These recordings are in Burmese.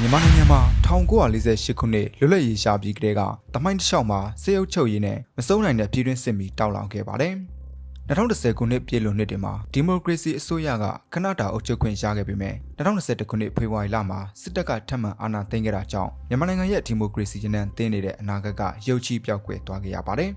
မြန်မာနိုင်ငံမှာ1948ခုနှစ်လွတ်လပ်ရေးရှာပြီးကတည်းကတမိုင်းတစ်လျှောက်မှာစေအုပ်ချုပ်ရေးနဲ့မစိုးနိုင်တဲ့ပြည်တွင်းစစ်မီတောက်လောင်ခဲ့ပါတယ်။2010ခုနှစ်ပြည်လွန်နှစ်တွေမှာဒီမိုကရေစီအစိုးရကခဏတာအုပ်ချုပ်ခွင့်ရခဲ့ပေမဲ့2021ခုနှစ်ဖေဖော်ဝါရီလမှာစစ်တပ်ကထပ်မံအာဏာသိမ်းခဲ့တာကြောင့်မြန်မာနိုင်ငံရဲ့ဒီမိုကရေစီရနံတင်းနေတဲ့အနာဂတ်ကရုတ်ချီပြောက်ကွယ်သွားခဲ့ရပါတယ်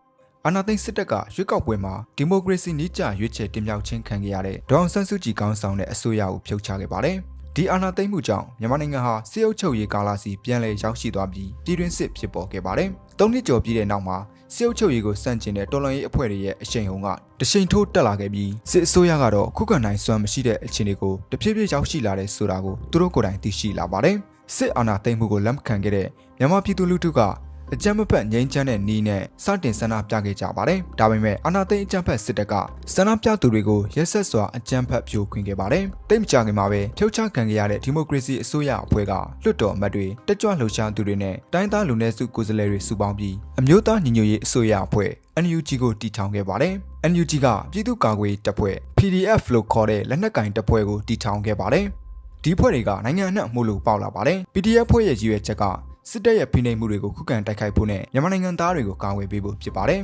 ။အာနာသိန်းစစ်တပ်ကရွေးကောက်ပွဲမှာဒီမိုကရေစီနည်းကျရွေးချယ်တင်မြှောက်ခြင်းခံခဲ့ရတဲ့ဒေါအောင်ဆန်းစုကြည်ကောင်းဆောင်တဲ့အစိုးရကိုဖြုတ်ချခဲ့ပါတယ်။ ဒီအာဏာသိမ်းမှုကြောင့်မြန်မာနိုင်ငံဟာစစ်အုပ်ချုပ်ရေးကာလစီပြန်လည်ရောက်ရှိသွားပြီးပြည်တွင်းစစ်ဖြစ်ပေါ်ခဲ့ပါတယ်။သုံးနှစ်ကျော်ပြည့်တဲ့နောက်မှာစစ်အုပ်ချုပ်ရေးကိုစန့်ကျင်တဲ့တော်လှန်ရေးအဖွဲ့တွေရဲ့အရှိန်ဟုန်ကတရှိန်ထိုးတက်လာခဲ့ပြီးစစ်အစိုးရကတော့ခုခံနိုင်စွမ်းမရှိတဲ့အခြေအနေကိုတဖြည်းဖြည်းရောက်ရှိလာတဲ့ဆိုတာကိုသူတို့ကိုယ်တိုင်သိရှိလာပါတယ်။စစ်အာဏာသိမ်းမှုကိုလက်မခံခဲ့တဲ့မြန်မာပြည်သူလူထုက အကြမ်းမဖက်ငြိမ်းချမ်းတဲ့နီးနဲ့စတင်ဆန္ဒပြခဲ့ကြပါတယ်။ဒါပေမဲ့အာဏာသိမ်းအကြမ်းဖက်စစ်တပ်ကဆန္ဒပြသူတွေကိုရက်ဆက်စွာအကြမ်းဖက်ဖြိုခွင်းခဲ့ပါတယ်။တိတ်မကြခင်မှာပဲဖြုတ်ချခံခဲ့ရတဲ့ဒီမိုကရေစီအစိုးရအဖွဲ့ကလွှတ်တော်အမတ်တွေတက်ကြွလှုပ်ရှားသူတွေနဲ့တိုင်းသားလူနည်းစုကိုယ်စားလှယ်တွေစုပေါင်းပြီးအမျိုးသားညီညွတ်ရေးအစိုးရအဖွဲ့ NUG ကိုတည်ထောင်ခဲ့ပါတယ်။ NUG ကပြည်သူ့ကာကွယ်ရေးတပ်ဖွဲ့ PDF လို့ခေါ်တဲ့လက်နက်ကင်တပ်ဖွဲ့ကိုတည်ထောင်ခဲ့ပါတယ်။ဒီဖွဲ့တွေကနိုင်ငံအနှံ့မှုလို့ပေါက်လာပါတယ် PDF ဖွဲ့ရဲ့ရည်ရွယ်ချက်က စစ်တပ်ရဲ့ဖိနှိပ်မှုတွေကိုခုခံတိုက်ခိုက်ဖို့နဲ့မြန်မာနိုင်ငံသားတွေကိုကာကွယ်ပေးဖို့ဖြစ်ပါတယ်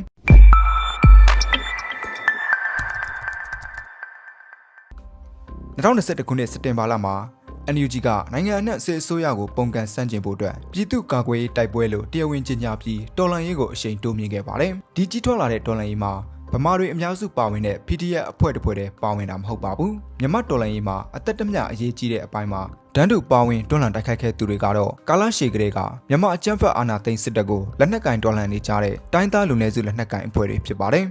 2021ခုနှစ်စက်တင်ဘာလမှာ NUG ကနိုင်ငံအနှံ့စစ်အစိုးရကိုပုံကန်ဆန့်ကျင်ဖို့အတွက်ပြည်သူ့ကာကွယ်ရေးတိုက်ပွဲလို့တရားဝင်ကြေညာပြီးတော်လှန်ရေးကိုအရှိန်တိုးမြင့်ခဲ့ပါတယ်။ဒီကြီးထွားလာတဲ့တော်လှန်ရေးမှာ ဗမာတွေအများစုပါဝင်တဲ့ PDF အဖွဲ့တစ်ဖွဲ့တည်းပါဝင်တာမဟုတ်ပါဘူးမြမတော်လိုင်းရေးမှာအသက်တမျှအရေးကြီးတဲ့အပိုင်းမှာဒန်းတို့ပါဝင်တွန်းလှန်တိုက်ခိုက်ခဲ့သူတွေကတော့ကာလရှည်ကလေးကမြမအကြမ်းဖက်အာဏာသိမ်းစစ်တပ်ကိုလက်နက်ကင်တော်လှန်နေကြတဲ့တိုင်းသားလူနည်းစုလက်နက်ကင်အဖွဲ့တွေဖြစ်ပါတယ်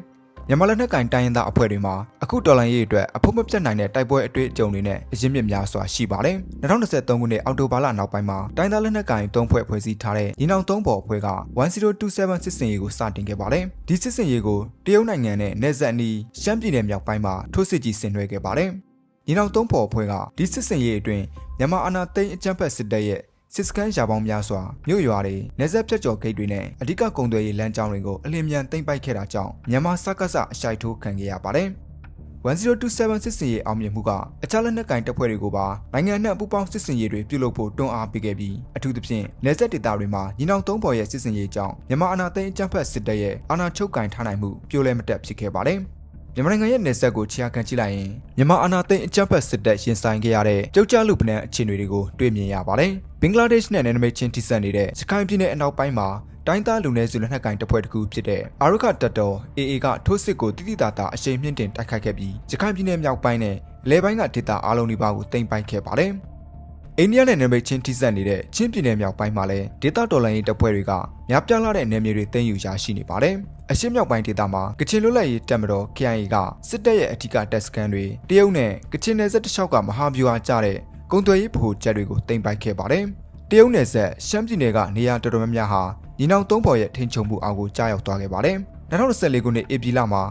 မြန်မာလက်နက်ကင်တိုင်းရင်းသားအဖွဲ့တွေမှာအခုတော်လိုင်းရေးအတွက်အဖို့မပြတ်နိုင်တဲ့တိုက်ပွဲအတွေ့အကြုံတွေနဲ့အရင်းမြစ်များစွာရှိပါတယ်။2023ခုနှစ်အောက်တိုဘာလနောက်ပိုင်းမှာတိုင်းသားလက်နက်ကင်၃ဖွဲ့ဖွဲ့စည်းထားတဲ့ညီနောင်၃ပေါ်အဖွဲ့က1027စစ်စင်ရေးကိုစတင်ခဲ့ပါတယ်။ဒီစစ်စင်ရေးကိုတရုတ်နိုင်ငံနဲ့နယ်စပ်နီးရှမ်းပြည်နယ်မြောက်ပိုင်းမှာထိုးစစ်ကြီးဆင်နွှဲခဲ့ပါတယ်။ညီနောင်၃ပေါ်အဖွဲ့ကဒီစစ်စင်ရေးအတွင်းမြန်မာအာဏာသိမ်းအကြမ်းဖက်စစ်တပ်ရဲ့ စစ်စကန်ရာပေါင်းများစွာမြို့ရွာတွေနေဆက်ဖြတ်ကျော်ဂိတ်တွေနဲ့အဓိကကုန်သွယ်ရေးလမ်းကြောင်းတွေကိုအလင်းမြန်သိမ်းပိုက်ခဲ့တာကြောင့်မြန်မာစက္ကစအရှိုက်ထိုးခံခဲ့ရပါတယ်။1027စစ်စင်ရေးအောင်မြင်မှုကအခြားလက်နက်ကင်တပ်ဖွဲ့တွေကိုပါနိုင်ငံနဲ့ပူးပေါင်းစစ်စင်ရေးတွေပြုလုပ်ဖို့တွန်းအားပေးခဲ့ပြီးအထူးသဖြင့်နေဆက်ဒေသတွေမှာညီနောင်သုံးပေါ်ရဲ့စစ်စင်ရေးကြောင့်မြန်မာအာဏာသိမ်းအကြမ်းဖက်စစ်တပ်ရဲ့အာဏာချုပ်ကင်ထားနိုင်မှုပြိုလဲမတက်ဖြစ်ခဲ့ပါတယ်။ မြန်မာနိုင်ငံရဲ့နေဆက်ကိုချီးခံကြည့်လိုက်ရင်မြန်မာအာဏာသိမ်းအကြမ်းဖက်စစ်တပ်ရင်ဆိုင်ခဲ့ရတဲ့ကြောက်ကြလူပနံအခြေအနေတွေကိုတွေ့မြင်ရပါတယ်။ဘင်္ဂလားဒေ့ရှ်နဲ့နယ်နိမိတ်ချင်းထိစပ်နေတဲ့စကိုင်းပြည်နယ်အနောက်ပိုင်းမှာတိုင်းသားလူနည်းစုလက်နက်ကင်တပ်ဖွဲ့တစ်ခုဖြစ်တဲ့အာရခတပ်တော် AA ကထိုးစစ်ကိုတိတိတသာအရှိန်မြင့်တင်တိုက်ခိုက်ခဲ့ပြီးစကိုင်းပြည်နယ်မြောက်ပိုင်းနဲ့လယ်ပိုင်းကဒေသအားလုံးဒီပါကိုတင်ပိုက်ခဲ့ပါတယ်။ အိန္ဒိယနဲ့နယ်မိတ်ချင်းထိစပ်နေတဲ့ချင်းပြည်နယ်မြောက်ပိုင်းမှာလည်းဒေသတော်လှန်ရေးတပ်ဖွဲ့တွေကများပြားလာတဲ့နယ်မြေတွေသိမ်းယူရရှိနေပါတယ်။အရှေ့မြောက်ပိုင်းဒေသမှာကချင်လွတ်လပ်ရေးတပ်မတော် KIA ကစစ်တပ်ရဲ့အထူးတပ်စခန်းတွေတရုတ်နဲ့ကချင်နယ်စပ်တစ်လျှောက်ကမဟာဗျူဟာကျတဲ့ကုန်သွယ်ရေးဗဟိုချက်တွေကိုတင်ပိုက်ခဲ့ပါတယ်။တရုတ်နယ်စပ်ရှမ်းပြည်နယ်ကနေရာတော်တော်များများဟာညီနောင်သုံးပေါ်ရဲ့ထိန်းချုပ်မှုအောက်ကိုကြားရောက်သွားခဲ့ပါတယ်။2014ခုနှစ်ဧပြီလမှာ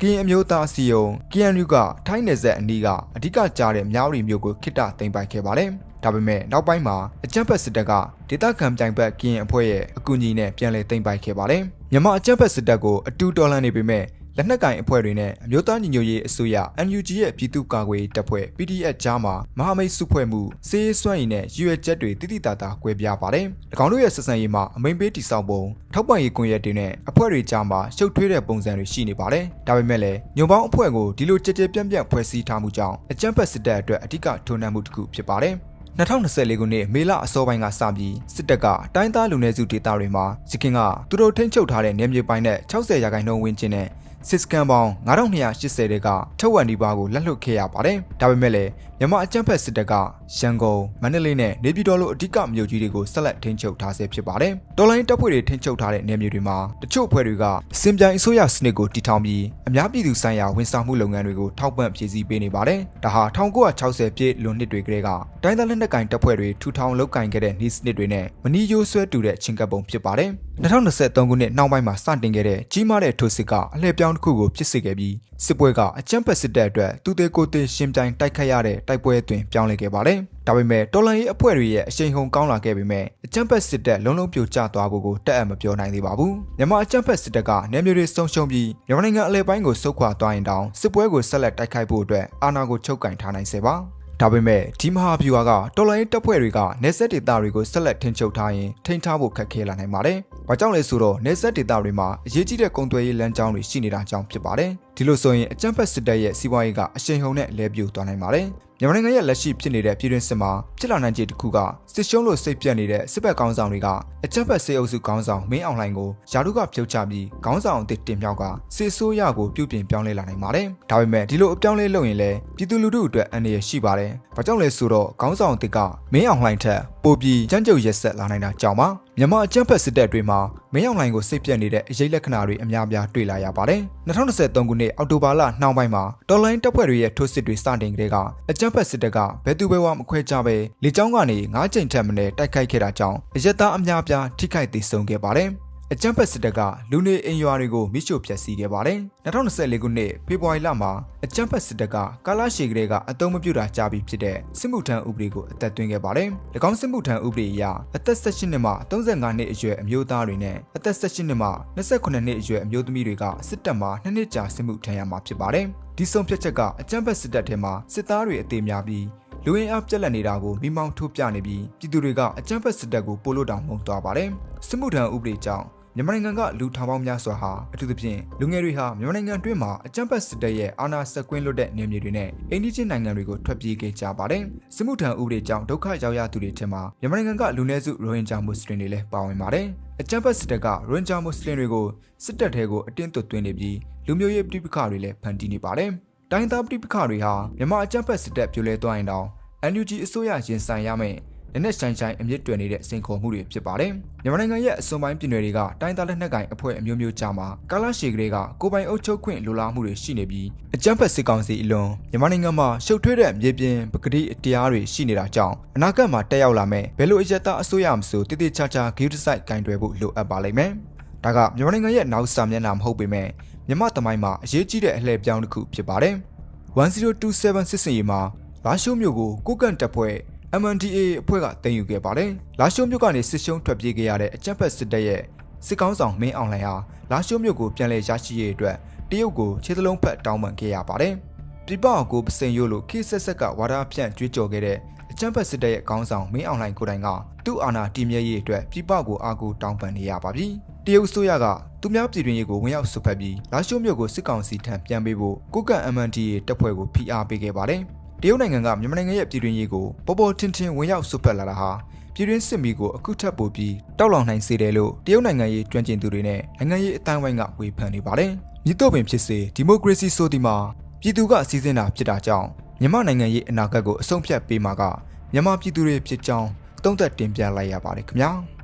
ကရင်အမျိုးသားအစည်းအရုံး KNU ကထိုင်းနယ်စပ်အနီးကအဓိကကြားတဲ့မြောက်ရီမြို့ကိုခိတ္တသိမ်းပိုက်ခဲ့ပါတယ်။ဒါပေမဲ့နောက်ပိုင်းမှာအကြမ်းဖက်စစ်တပ်ကဒေသခံပြိုင်ဘက်ကရင်အဖွဲ့ရဲ့အကူအညီနဲ့ပြန်လည်သိမ်းပိုက်ခဲ့ပါတယ်။မြန်မာအကြမ်းဖက်စစ်တပ်ကိုအတူတော်လှန်နေပေမဲ့လက်နက်ကင်အဖွဲ့တွေနဲ့အမျိုးသားညီညွတ်ရေးအစိုးရ NUG ရဲ့ပြည်သူ့ကာကွယ်ရေးတပ်ဖွဲ့ PDF ကြားမှာမဟာမိတ်စုဖွဲ့မှုစီးရေးစွမ်းရည်နဲ့ရွေချက်တွေတိတိတသာကွဲပြားပါတယ်။၎င်းတို့ရဲ့ဆက်ဆံရေးမှာအမိန်ပေးတိစောက်ပုံထောက်ပံ့ရေးကွန်ရက်တွေနဲ့အဖွဲ့တွေကြားမှာရှုပ်ထွေးတဲ့ပုံစံတွေရှိနေပါတယ်။ဒါပေမဲ့လည်းညွန်ပေါင်းအဖွဲ့ကိုဒီလိုကြကြပြန့်ပြန့်ဖွဲ့စည်းထားမှုကြောင့်အကြမ်းဖက်စစ်တပ်အတွက်အဓိကထုံနှံမှုတစ်ခုဖြစ်ပါတယ်။ 2024ခုနှစ်မေလအစောပိုင်းကစပြီးစစ်တပ်ကတိုင်းသားလူနည်းစုဒေသတွေမှာရခင်ကသူတို့ထိန်းချုပ်ထားတဲ့နေမြေပိုင်းနဲ့60ရာခိုင်နှုန်းဝန်းကျင်နဲ့စစ်စကန်ပေါင်း9280တဲကထုတ်ဝက်ဒီပါကိုလက်လွတ်ခဲ့ရပါတယ်။ဒါပေမဲ့လည်းမြန်မာအကြမ်းဖက်စစ်တပ်ကရန်ကုန်မန္တလေးနဲ့နေပြည်တော်လိုအဓိကမြို့ကြီးတွေကိုဆက်လက်ထိန်းချုပ်ထားဆဲဖြစ်ပါတယ်။တော်လိုင်းတပ်ဖွဲ့တွေထိန်းချုပ်ထားတဲ့နေမြေတွေမှာတချို့အဖွဲ့တွေကစင်ပြိုင်အစိုးရစနစ်ကိုတည်ထောင်ပြီးအများပြည်သူဆိုင်ရာဝန်ဆောင်မှုလုပ်ငန်းတွေကိုထောက်ပံ့ဖြည့်ဆည်းပေးနေပါတယ်။ဒါဟာ1960ပြည့်လွန်နှစ်တွေကတည်းကတိုင်းသားလက်နက်ကင်တပ်ဖွဲ့တွေထူထောင်လုပ်ကင်ခဲ့တဲ့နှီးစနစ်တွေနဲ့မနီးယိုးဆွဲတူတဲ့ချင်းကပ်ပုံဖြစ်ပါတယ်။2023ခုနှစ်နောက်ပိုင်းမှာစတင်ခဲ့တဲ့ကြီးမားတဲ့ထိုးစစ်ကအလှည့်ပြောင်းတစ်ခုကိုဖြစ်စေခဲ့ပြီးစစ်ပွဲကအကြမ်းဖက်စစ်တပ်အတွက်သူသေးကိုယ်သေးရှင်ပြိုင်တိုက်ခတ်ရတဲ့တိုက်ပွဲအတွင်းပြောင်းလဲခဲ့ပါတယ်။ဒါပေမဲ့တော်လန်ရေးအဖွဲ့တွေရဲ့အရှိန်ဟုန်ကောင်းလာခဲ့ပေမဲ့အကြမ်းဖက်စစ်တပ်လုံးလုံးပြိုကျသွားဖို့ကိုတက်အပ်မပြောနိုင်သေးပါဘူး။မြန်မာအကြမ်းဖက်စစ်တပ်ကနေမျိုးတွေဆုံးရှုံးပြီးမြန်မာနိုင်ငံအလဲပိုင်းကိုဆုတ်ခွာသွားရင်တောင်စစ်ပွဲကိုဆက်လက်တိုက်ခိုက်ဖို့အတွက်အာဏာကိုချုပ်ကင်ထားနိုင်စေပါ။ဒါပေမဲ့ဒီမဟာဗျူဟာကတော်လိုင်းတပ်ဖွဲ့တွေကနေဆက်ဒေသတွေကိုဆက်လက်ထိန်းချုပ်ထားရင်ထိန်းထားဖို့ခက်ခဲလာနိုင်ပါတယ်။ဘာကြောင့်လဲဆိုတော့နေဆက်ဒေသတွေမှာအရေးကြီးတဲ့ကုန်သွယ်ရေးလမ်းကြောင်းတွေရှိနေတာကြောင့်ဖြစ်ပါတယ်။ ဒီလိုဆိုရင်အကြမ်းဖက်စစ်တပ်ရဲ့စီးပွားရေးကအရှိန်ဟုန်နဲ့လဲပြိုသွားနိုင်ပါတယ်။မြန်မာနိုင်ငံရဲ့လက်ရှိဖြစ်နေတဲ့ပြည်တွင်းစစ်မှာဖြစ်လာနိုင်ခြေတစ်ခုကစစ်ရှုံးလို့စိတ်ပြတ်နေတဲ့စစ်ဘက်ကောင်းဆောင်တွေကအကြမ်းဖက်စေအုပ်စုကောင်းဆောင်မင်းအောင်လှိုင်ကိုယာတုကဖြုတ်ချပြီးကောင်းဆောင်အသစ်တင်မြောက်ကစစ်ဆိုးရကိုပြုပြင်ပြောင်းလဲလာနိုင်ပါတယ်။ဒါပေမဲ့ဒီလိုအပြောင်းလဲလုပ်ရင်လည်းပြည်သူလူထုအတွက်အန္တရာယ်ရှိပါတယ်။ဘာကြောင့်လဲဆိုတော့ကောင်းဆောင်အသစ်ကမင်းအောင်လှိုင်ထက် ပိုပြီးကြမ်းကြုတ်ရက်ဆက်လာနိုင်တာကြောင့်ပါ။မြန်မာအကြမ်းဖက်စစ်တပ်တွေမှာမင်းအောင်လှိုင်ကိုစိတ်ပြတ်နေတဲ့အရေးလက္ခဏာတွေအများအပြားတွေ့လာရပါတယ်။2023ခုနှစ်အောက်တိုဘာလနှောင်းပိုင်းမှာတော်လိုင်းတပ်ဖွဲ့တွေရဲ့ထိုးစစ်တွေစတင်ကြတဲ့ကအကြမ်းဖက်စစ်တပ်ကဘယ်သူဘယ်ဝမခွဲကြပဲလေကြောင်းကနေ9ကြိမ်ထက်မနည်းတိုက်ခိုက်ခဲ့တာကြောင့်အရက်သားအများအပြားထိခိုက်ဒေဆုံးခဲ့ပါတယ်။ အကြမ်းဖက်စစ်တပ်ကလူနေအင်ရွာတွေကိုမိရှို့ဖျက်ဆီးခဲ့ပါတယ်။2024ခုနှစ်ဖေဖော်ဝါရီလမှာအကြမ်းဖက်စစ်တပ်ကကာလာရှည်ကလေးကအတုံးမပြူတာကြားပြီးဖြစ်တဲ့စစ်မှုထမ်းဥပဒေကိုအသက်သွင်းခဲ့ပါတယ်။၎င်းစစ်မှုထမ်းဥပဒေအရအသက်18နှစ်မှ35နှစ်အရွယ်အမျိုးသားတွေနဲ့အသက်18နှစ်မှ28နှစ်အရွယ်အမျိုးသမီးတွေကစစ်တပ်မှာ2နှစ်ကြာစစ်မှုထမ်းရမှာဖြစ်ပါတယ်။ဒီဆုံးဖြတ်ချက်ကအကြမ်းဖက်စစ်တပ်ထဲမှာစစ်သားတွေအသေးများပြီးလူဝင်အားပြက်လက်နေတာကိုမိမောင်းထုတ်ပြနေပြီးပြည်သူတွေကအကြမ်းဖက်စစ်တပ်ကိုပို့လို့တောင်မုံသွားပါတယ်။စစ်မှုထမ်းဥပဒေကြောင့် မြန်မာနိုင်ငံကလူထောင်ပေါင်းများစွာဟာအထူးသဖြင့်လူငယ်တွေဟာမြန်မာနိုင်ငံတွင်းမှာအကြမ်းဖက်စစ်တပ်ရဲ့အာဏာစက်ကွင်းလွတ်တဲ့နေမြေတွေနဲ့အိန္ဒိချင်းနိုင်ငံတွေကိုထွက်ပြေးခဲ့ကြပါတယ်။စစ်မှုထမ်းဥပဒေကြောင့်ဒုက္ခရောက်ရသူတွေထဲမှာမြန်မာနိုင်ငံကလူနည်းစုရိုဟင်ဂျာမွတ်စလင်တွေလည်းပါဝင်ပါတယ်။အကြမ်းဖက်စစ်တပ်ကရိုဟင်ဂျာမွတ်စလင်တွေကိုစစ်တပ်ထဲကိုအတင်းသွတ်သွင်းနေပြီးလူမျိုးရေးပြိပခါတွေလည်းဖန်တီးနေပါတယ်။တိုင်းသားပြိပခါတွေဟာမြန်မာအကြမ်းဖက်စစ်တပ်ပြိုလဲသွားရင်တောင် NUG အစိုးရရင်ဆိုင်ရမယ့် လက်နက်ဆိုင်ဆိုင်အမြင့်တွယ်နေတဲ့စင်ခေါ်မှုတွေဖြစ်ပါတယ်။မြန်မာနိုင်ငံရဲ့အစွန်ပိုင်းပြည်နယ်တွေကတိုင်းသားလက်နက်ကိုင်အဖွဲ့အမျိုးမျိုးကြားမှာကာလရှည်ကလေးကကိုပိုင်အုပ်ချုပ်ခွင့်လိုလားမှုတွေရှိနေပြီးအကြမ်းဖက်စစ်ကောင်စီအလွန်မြန်မာနိုင်ငံမှာရှုပ်ထွေးတဲ့မြေပြင်ပကတိတရားတွေရှိနေတာကြောင့်အနာဂတ်မှာတက်ရောက်လာမယ့်ဘယ်လိုအရက်သားအစိုးရမဆိုတည်တည်ချာချာဂိူးတစိုက်ကင်တွယ်ဖို့လိုအပ်ပါလိမ့်မယ်။ဒါကမြန်မာနိုင်ငံရဲ့နောက်စာမျက်နှာမဟုတ်ပေမဲ့မြန်မာတမိုင်းမှာအရေးကြီးတဲ့အလှည့်ပြောင်းတစ်ခုဖြစ်ပါတယ်။1027စစ်စင်ရေးမှာလာရှိုးမြို့ကိုကိုကန့်တပ်ဖွဲ့ MNDA အဖွဲ့ကတင်ယူခဲ့ပါတယ်။လာရှိုးမြို့ကနေစစ်ရှုံးထွက်ပြေးခဲ့ရတဲ့အကြမ်းဖက်စစ်တပ်ရဲ့စစ်ကောင်းဆောင်မင်းအောင်လှိုင်ဟာလာရှိုးမြို့ကိုပြန်လည်ရရှိရေးအတွက်တရုတ်ကိုခြေသလုံးဖက်တောင်းပန်ခဲ့ရပါတယ်။ပြပအောင်ကိုပစိန်ရိုးလိုခေဆက်ဆက်ကဝါဒဖြန့်ကြွေးကြော်ခဲ့တဲ့အကြမ်းဖက်စစ်တပ်ရဲ့ကောင်းဆောင်မင်းအောင်လှိုင်ကိုတိုင်ကသူ့အာဏာတည်မြဲရေးအတွက်ပြပကိုအားကိုတောင်းပန်နေရပါပြီ။တရုတ်ဆိုရကသူများပြည်တွင်ရေးကိုဝင်ရောက်ဆွတ်ဖက်ပြီးလာရှိုးမြို့ကိုစစ်ကောင်စီထံပြန်ပေးဖို့ကိုကန့် MNDA တပ်ဖွဲ့ကိုဖိအားပေးခဲ့ပါတယ်။ တရုတ်နိုင်ငံကမြန်မာနိုင်ငံရဲ့ပြည်တွင်းရေးကိုပေါ်ပေါ်ထင်ထင်ဝင်ရောက်ဆွတ်ဖက်လာတာဟာပြည်တွင်းစစ်မီကိုအခုထပ်ပိုပြီးတောက်လောင်နိုင်စေတယ်လို့တရုတ်နိုင်ငံရေးကျွမ်းကျင်သူတွေနဲ့နိုင်ငံရေးအတိုင်းဝိုင်းကဝေဖန်နေပါတယ်။မြစ်တော့ပင်ဖြစ်စေဒီမိုကရေစီဆိုဒီမှာပြည်သူကစီစဉ်တာဖြစ်တာကြောင့်မြန်မာနိုင်ငံရေးအနာဂတ်ကိုအဆုံးဖြတ်ပေးမှာကမြန်မာပြည်သူတွေဖြစ်ကြောင်းသုံးသပ်တင်ပြလိုက်ရပါတယ်ခင်ဗျာ။